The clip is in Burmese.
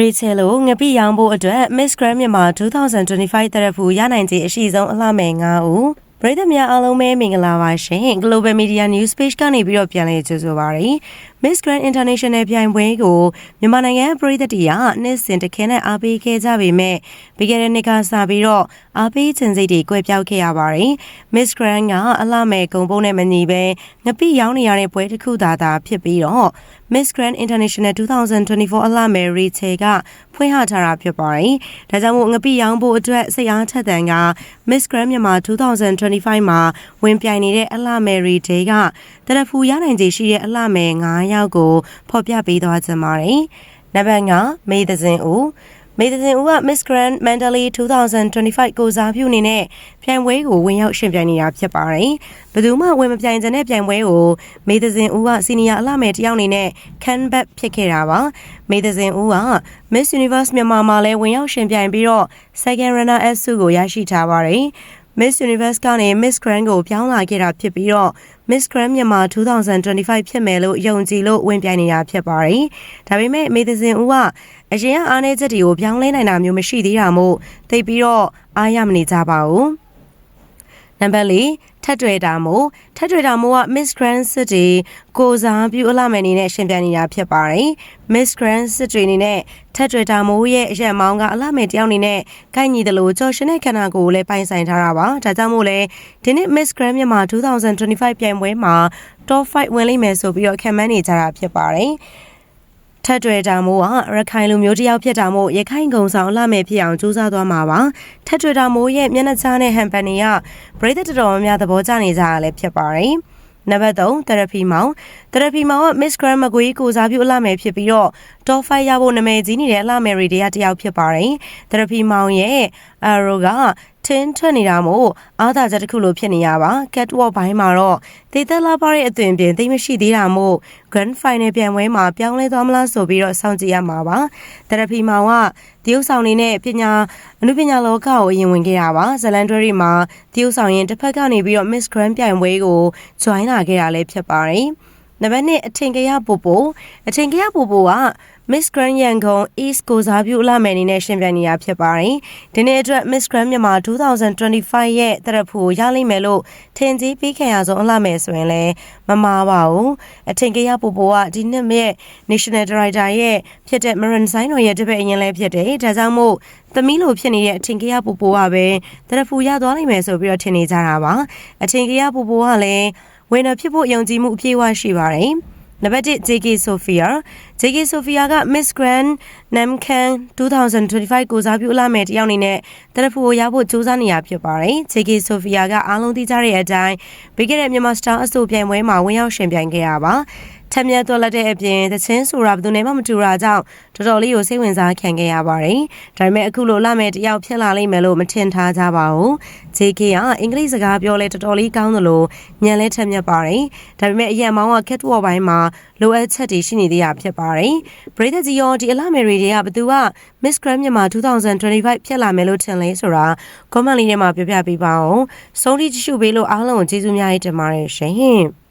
ရေချယ်လိုငပိရောင်ဖို့အတွက် Miss Grand မြန်မာ2025တရဖူရနိုင်ခြေအရှိဆုံးအလှမဲ့9ဦးပရိသတ်များအားလုံးပဲမင်္ဂလာပါရှင် Global Media News Page ကနေပြီးတော့ပြန်လည်ကြိုဆိုပါရစေ Miss Grand International ပြိုင်ပွဲကိုမြန်မာနိုင်ငံပရိသတ်တီကနှစ်စဉ်တခဲနဲ့အားပေးခဲ့ကြပေမဲ့ပြီးခဲ့တဲ့နှစ်ကစပြီးတော့အားပေးခြင်းစိတ်တွေကွဲပြောက်ခဲ့ရပါတယ် Miss Grand ကအလှမဲ့ဂုံပုံးနဲ့မညီပဲငပိရောင်းနေရတဲ့ပွဲတစ်ခုသာသာဖြစ်ပြီးတော့ Miss Grand International 2024အလှမဲ့ Rachel ကဖွင့်ဟထားတာဖြစ်ပါတယ်။ဒါကြောင့်မို့ငပိရောင်းဖို့အတွက်စိတ်အားထက်သန်က Miss Grand မြန်မာ2025မှာဝင်ပြိုင်နေတဲ့အလှမဲ့ Rachel ကတရဖူရနိုင်ခြေရှိတဲ့အလှမဲ့9ယောက်ကိုဖော်ပြပေးသွားကြပါတယ်။နံပါတ်9မေသဇင်ဦးမေသဇင်ဦးက Miss Grand Mandalay 2025ကိုစားပြုအနေနဲ့ပြိုင်ပွဲကိုဝင်ရောက်ရှင်ပြိုင်နေတာဖြစ်ပါတယ်။ဘယ်သူမှဝင်မပြိုင်ကြတဲ့ပြိုင်ပွဲကိုမေသဇင်ဦးကစီနီယာအလှမဲ့တယောက်အနေနဲ့ can back ဖြစ်ခဲ့တာပါ။မေသဇင်ဦးက Miss Universe မြန်မာမှာလည်းဝင်ရောက်ရှင်ပြိုင်ပြီးတော့ second runner up ဆုကိုရရှိထားပါတယ်။ Miss Universe ကနေ Miss Grand ကိုပြောင်းလာခဲ့တာဖြစ်ပြီးတော့ Miss Grand မြန်မာ2025ဖြစ်မယ်လို့ယုံကြည်လို့ဝင်ပြိုင်နေတာဖြစ်ပါတယ်။ဒါပေမဲ့မေသဇင်ဦးကအရင်ကအားနည်းချက်တွေကိုပြောင်းလဲနိုင်တာမျိုးမရှိသေးတာမို့သိပြီးတော့အားရမနေကြပါဘူး။နံပါတ်၄ ထက်တွေ့တာမို့ထက်တွေ့တာမို့က Miss Grand City ကိုစားပြုအလှမယ်အနေနဲ့ရှင်ပြနေတာဖြစ်ပါတယ်။ Miss Grand City အနေနဲ့ထက်တွေ့တာမို့ရဲ့အရက်မောင်းကအလှမယ်တယောက်အနေနဲ့ကိုက်ညီတယ်လို့ကြော်ရှင်တဲ့ခန္ဓာကိုယ်ကိုလည်းပိုင်ဆိုင်ထားတာပါ။ဒါကြောင့်မို့လဲဒီနှစ် Miss Grand မြန်မာ2025ပြိုင်ပွဲမှာ Top 5ဝင်လိမ့်မယ်ဆိုပြီးတော့ခံမှန်းနေကြတာဖြစ်ပါတယ်။ ထက်တွေ့တာမိုးကရခိုင်လူမျိုးတစ်ယောက်ဖြစ်တာမို့ရခိုင်ကုံဆောင်လှမယ်ဖြစ်အောင်ကြိုးစားသွားမှာပါထက်တွေ့တာမိုးရဲ့မျက်နှာချားနဲ့ဟန်ပန်နေကပရိသတ်တော်များများသဘောကျနေကြရလဲဖြစ်ပါတယ်နံပါတ်3 therapy မောင် therapy မောင်က Miss Grand မကွေးကိုစားပြုအလှမယ်ဖြစ်ပြီးတော့ top 5ရဖို့နာမည်ကြီးနေတဲ့အလှမယ်တွေတယောက်တယောက်ဖြစ်ပါတယ် therapy မောင်ရဲ့ arrow က ထင်းထွက်နေတာမို့အားသာချက်တစ်ခုလိုဖြစ်နေရပါ catwalk ဘိုင်းမှာတော့ဒေသလာပါရဲ့အသွင်ပြင်သိမရှိသေးတာမို့ grand final ပြိုင်ပွဲမှာပြောင်းလဲသွားမလားဆိုပြီးတော့စောင့်ကြည့်ရမှာပါ therapy မောင်ကတရုတ်ဆောင်နေနဲ့ပညာအနုပညာလောကကိုအရင်ဝင်ခဲ့တာပါဇလန်ဒရီမှာတရုတ်ဆောင်ရင်တစ်ဖက်ကနေပြီးတော့ Miss Grand ပြိုင်ပွဲကို join လာခဲ့တာလည်းဖြစ်ပါတယ်နံပါတ်1အထင်ကရပို့ပို့အထင်ကရပို့ပို့က Miss Grand ရန်ကုန် East ကိုစားပြုအလှမယ်အနေနဲ့ရှင်ပြိုင်နေတာဖြစ်ပါတယ်။ဒီနေ့အတွက် Miss Grand မြန်မာ2025ရဲ့တရဖို့ရလိမ့်မယ်လို့ထင်ကြီးပေးခံရဆုံးအလှမယ်ဆိုရင်လည်းမမားပါဘူး။အထင်ကရပူပူကဒီနှစ်ရဲ့ National Director ရဲ့ဖြစ်တဲ့ Marin Sign တို့ရဲ့တပည့်အရင်လည်းဖြစ်တယ်။ဒါကြောင့်မို့သမီးလိုဖြစ်နေတဲ့အထင်ကရပူပူကပဲတရဖို့ရသွားနိုင်မယ်ဆိုပြီးတော့ထင်နေကြတာပါ။အထင်ကရပူပူကလည်းဝင်တော့ဖြစ်ဖို့ယုံကြည်မှုအပြည့်အဝရှိပါတယ်။ နံပါတ်1 JK Sophia JK Sophia က Miss Grand Namkan 2025ကိုစားပြုအလာမဲ့တယောက်အနေနဲ့တရဖူကိုရဖို့ကြိုးစားနေရဖြစ်ပါတယ်။ JK Sophia ကအားလုံးသိကြတဲ့အတိုင်းဘေးကတဲ့မြန်မာစတာအဆိုပြိုင်ပွဲမှာဝင်ရောက်ရှင်ပြိုင်ခဲ့ရပါ ထက်မြက်တော်လက်တဲ့အပြင်သချင်းဆိုတာဘယ်သူနဲ့မှမတူတာကြောင့်တော်တော်လေးကိုစိတ်ဝင်စားခံခဲ့ရပါတယ်။ဒါပေမဲ့အခုလိုလာမဲ့တယောက်ဖြစ်လာလိမ့်မယ်လို့မထင်ထားကြပါဘူး။ JK ကအင်္ဂလိပ်စကားပြောလဲတော်တော်လေးကောင်းသလိုညံလဲထက်မြက်ပါတယ်။ဒါပေမဲ့အရန်မောင်းက catwalk ဘိုင်းမှာလိုအပ်ချက်တွေရှိနေသေးတာဖြစ်ပါတယ်။ပရိသတ်ကြီးရောဒီအလာမယ်တွေကဘသူက Miss Grand မြန်မာ2025ဖြစ်လာမယ်လို့ထင်လဲဆိုတာ comment လေးထဲမှာပြောပြပေးပါဦး။ဆုံးဖြတ်ကြည့်ရှုပေးလို့အားလုံးကိုကျေးဇူးများတင်ပါတယ်ရှင်။